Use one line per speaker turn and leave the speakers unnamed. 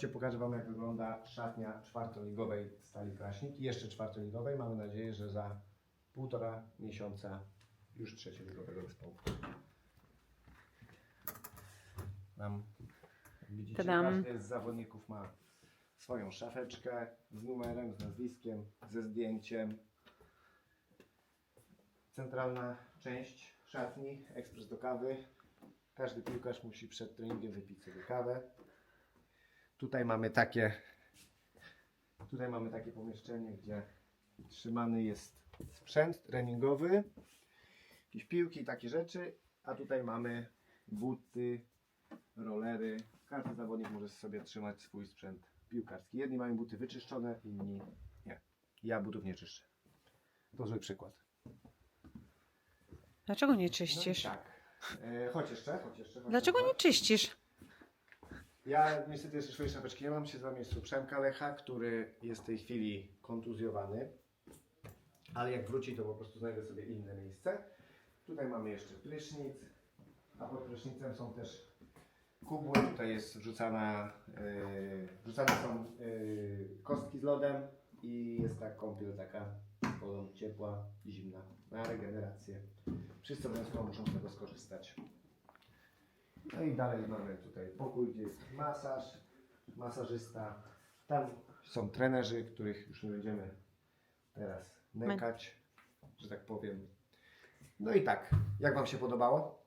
Chodźcie, pokażę Wam, jak wygląda szatnia czwartoligowej Stali Kraśnik i jeszcze czwartoligowej. Mamy nadzieję, że za półtora miesiąca już trzecioligowego zespołu. Mam, jak widzicie,
Tadam.
każdy z zawodników ma swoją szafeczkę z numerem, z nazwiskiem, ze zdjęciem. Centralna część szatni, ekspres do kawy. Każdy piłkarz musi przed treningiem wypić sobie kawę. Tutaj mamy takie tutaj mamy takie pomieszczenie, gdzie trzymany jest sprzęt treningowy, jakieś piłki, takie rzeczy, a tutaj mamy buty, rolery. Każdy zawodnik może sobie trzymać swój sprzęt piłkarski. Jedni mają buty wyczyszczone, inni nie. Ja butów nie czyszczę. To zły przykład.
Dlaczego nie
No
czyścisz?
tak. E, chodź jeszcze, chodź jeszcze. Chodź
Dlaczego nie czyścisz?
Ja niestety jeszcze swojej szapeczki nie mam. Się jest tu Przemka Lecha, który jest w tej chwili kontuzjowany. Ale jak wróci, to po prostu znajdę sobie inne miejsce. Tutaj mamy jeszcze prysznic, a pod prysznicem są też kubły. Tutaj jest wrzucana, yy, wrzucane są yy, kostki z lodem i jest ta kąpiel taka wodą ciepła zimna na regenerację. Wszyscy obecnie muszą z tego skorzystać. No i dalej mamy tutaj pokój, gdzie jest masaż, masażysta. Tam są trenerzy, których już nie będziemy teraz nękać, że tak powiem. No i tak, jak Wam się podobało?